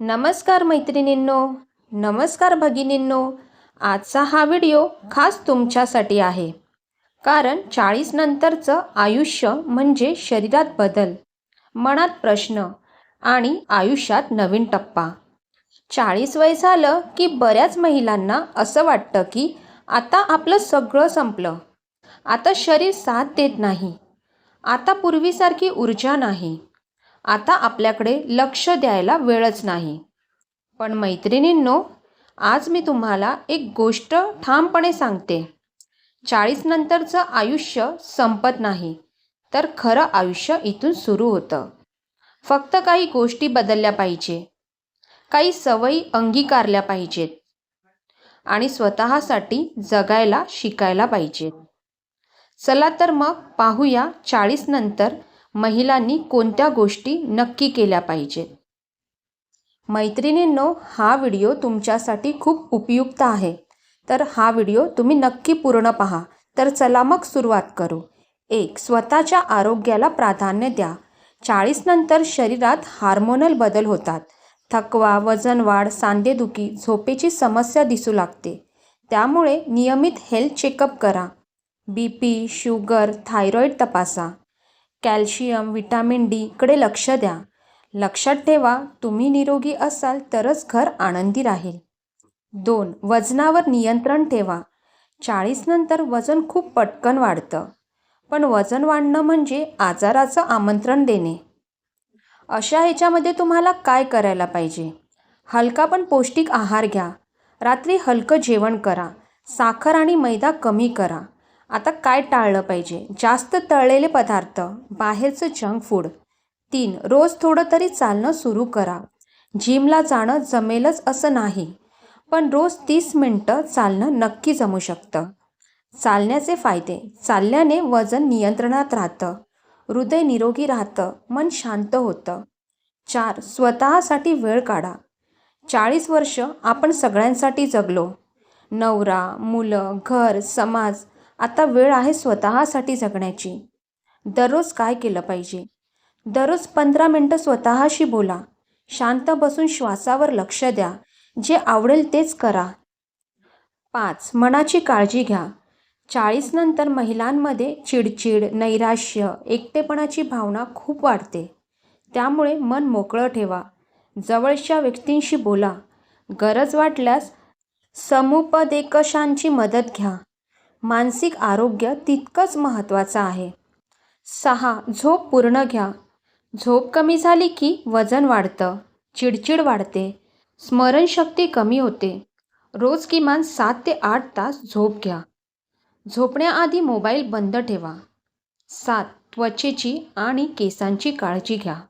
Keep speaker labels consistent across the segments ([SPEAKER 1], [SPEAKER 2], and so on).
[SPEAKER 1] नमस्कार मैत्रिणींनो नमस्कार भगिनींनो आजचा हा व्हिडिओ खास तुमच्यासाठी आहे. कारण चाळीस नंतरचं आयुष्य म्हणजे शरीरात बदल मनात प्रश्न आणि आयुष्यात नवीन टप्पा. चाळीस वय झालं की बऱ्याच महिलांना असं वाटतं की आता आपलं सगळं संपलं. आता शरीर साथ देत नाही. आता पूर्वीसारखी ऊर्जा नाही. आता आपल्याकडे लक्ष द्यायला वेळच नाही. पण मैत्रिणींनो आज मी तुम्हाला एक गोष्ट ठामपणे सांगते. चाळीसनंतरचं आयुष्य संपत नाही तर खरं आयुष्य इथून सुरू होतं. फक्त काही गोष्टी बदलल्या पाहिजे. काही सवयी अंगीकारल्या पाहिजेत. आणि स्वतःसाठी जगायला शिकायला पाहिजेत. चला तर मग पाहूया चाळीसनंतर महिलांनी कोणत्या गोष्टी नक्की केल्या पाहिजेत मैत्रिणींनो हा व्हिडिओ तुमच्यासाठी खूप उपयुक्त आहे. तर हा व्हिडिओ तुम्ही नक्की पूर्ण पहा. तर चला मग सुरुवात करू. एक स्वतःच्या आरोग्याला प्राधान्य द्या. चाळीस नंतर शरीरात हार्मोनल बदल होतात. थकवा वजन वाढ सांधेदुखी झोपेची समस्या दिसू लागते. त्यामुळे नियमित हेल्थ चेकअप करा. बी पी शुगर थायरॉईड तपासा. कॅल्शियम विटॅमिन डीकडे लक्ष द्या. लक्षात ठेवा तुम्ही निरोगी असाल तरच घर आनंदी राहील. दोन वजनावर नियंत्रण ठेवा. चाळीसनंतर वजन खूप पटकन वाढतं. पण वजन वाढणं म्हणजे आजाराचं आमंत्रण देणे. अशा ह्याच्यामध्ये तुम्हाला काय करायला पाहिजे? हलका पण पौष्टिक आहार घ्या. रात्री हलकं जेवण करा. साखर आणि मैदा कमी करा. आता काय टाळलं पाहिजे? जास्त तळलेले पदार्थ बाहेरचं जंक फूड तीन रोज थोडं तरी चालणं सुरू करा. जिमला जाणं जमेलच असं नाही पण रोज तीस मिनटं चालणं नक्की जमू शकतं. चालण्याचे फायदे चालल्याने वजन नियंत्रणात राहतं. हृदय निरोगी राहतं मन शांत होतं. चार स्वतःसाठी वेळ काढा. चाळीस वर्ष आपण सगळ्यांसाठी जगलो. नवरा मुलं घर समाज आता वेळ आहे स्वतःसाठी जगण्याची. दररोज काय केलं पाहिजे? दररोज पंधरा मिनटं स्वतःशी बोला. शांत बसून श्वासावर लक्ष द्या. जे आवडेल तेच करा. पाच. मनाची काळजी घ्या. चाळीस नंतर महिलांमध्ये चिडचिड नैराश्य एकटेपणाची भावना खूप वाढते. त्यामुळे मन मोकळं ठेवा. जवळच्या व्यक्तींशी बोला. गरज वाटल्यास समुपदेकशांची मदत घ्या. मानसिक आरोग्य तितकंच महत्त्वाचं आहे. सहा झोप पूर्ण घ्या. झोप कमी झाली की वजन वाढतं चिडचिड वाढते स्मरणशक्ती कमी होते. रोज किमान सात ते आठ तास झोप घ्या. झोपण्याआधी मोबाईल बंद ठेवा. सात त्वचेची आणि केसांची काळजी घ्या.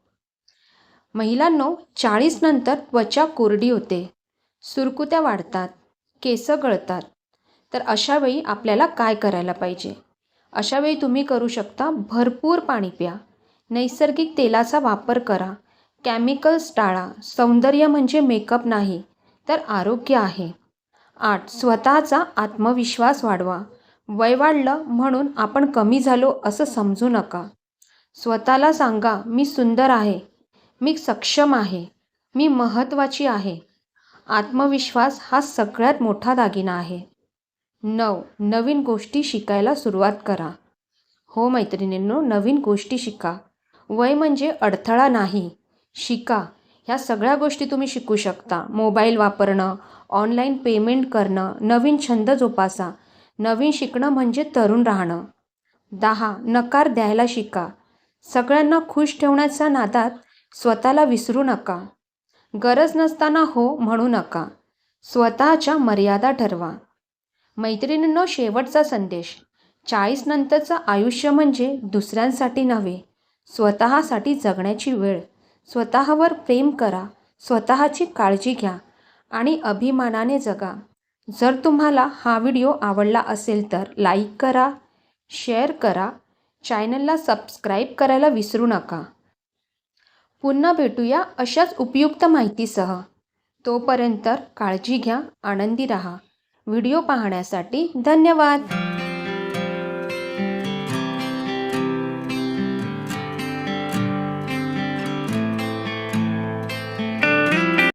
[SPEAKER 1] महिलांनो चाळीसनंतर त्वचा कोरडी होते. सुरकुत्या वाढतात. केस गळतात. तर अशावेळी आपल्याला काय करायला पाहिजे? अशावेळी तुम्ही करू शकता भरपूर पाणी प्या. नैसर्गिक तेलाचा वापर करा. केमिकल्स टाळा. सौंदर्य म्हणजे मेकअप नाही तर आरोग्य आहे. आठ स्वतःचा आत्मविश्वास वाढवा. वय वाढलं म्हणून आपण कमी झालो असं समजू नका. स्वतःला सांगा मी सुंदर आहे. मी सक्षम आहे. मी महत्त्वाची आहे. आत्मविश्वास हा सगळ्यात मोठा दागिना आहे. नऊ. नवीन गोष्टी शिकायला सुरुवात करा. हो मैत्रिणींनो नवीन गोष्टी शिका. वय म्हणजे अडथळा नाही. शिका. ह्या सगळ्या गोष्टी तुम्ही शिकू शकता. मोबाईल वापरणं ऑनलाईन पेमेंट करणं नवीन छंद जोपासा. नवीन शिकणं म्हणजे तरुण राहणं. दहा. नकार द्यायला शिका. सगळ्यांना खुश ठेवण्याच्या नादात स्वतःला विसरू नका. गरज नसताना हो म्हणू नका. स्वतःच्या मर्यादा ठरवा. मैत्रिणींनो शेवटचा संदेश. चाळीस नंतरचं आयुष्य म्हणजे दुसऱ्यांसाठी नव्हे स्वतःसाठी जगण्याची वेळ. स्वतःवर प्रेम करा स्वतःची काळजी घ्या आणि अभिमानाने जगा. जर तुम्हाला हा व्हिडिओ आवडला असेल तर लाईक करा शेअर करा चॅनलला सबस्क्राईब करायला विसरू नका. पुन्हा भेटूया अशाच उपयुक्त माहितीसह. तोपर्यंत काळजी घ्या आनंदी रहा. व्हिडिओ पाहण्यासाठी धन्यवाद.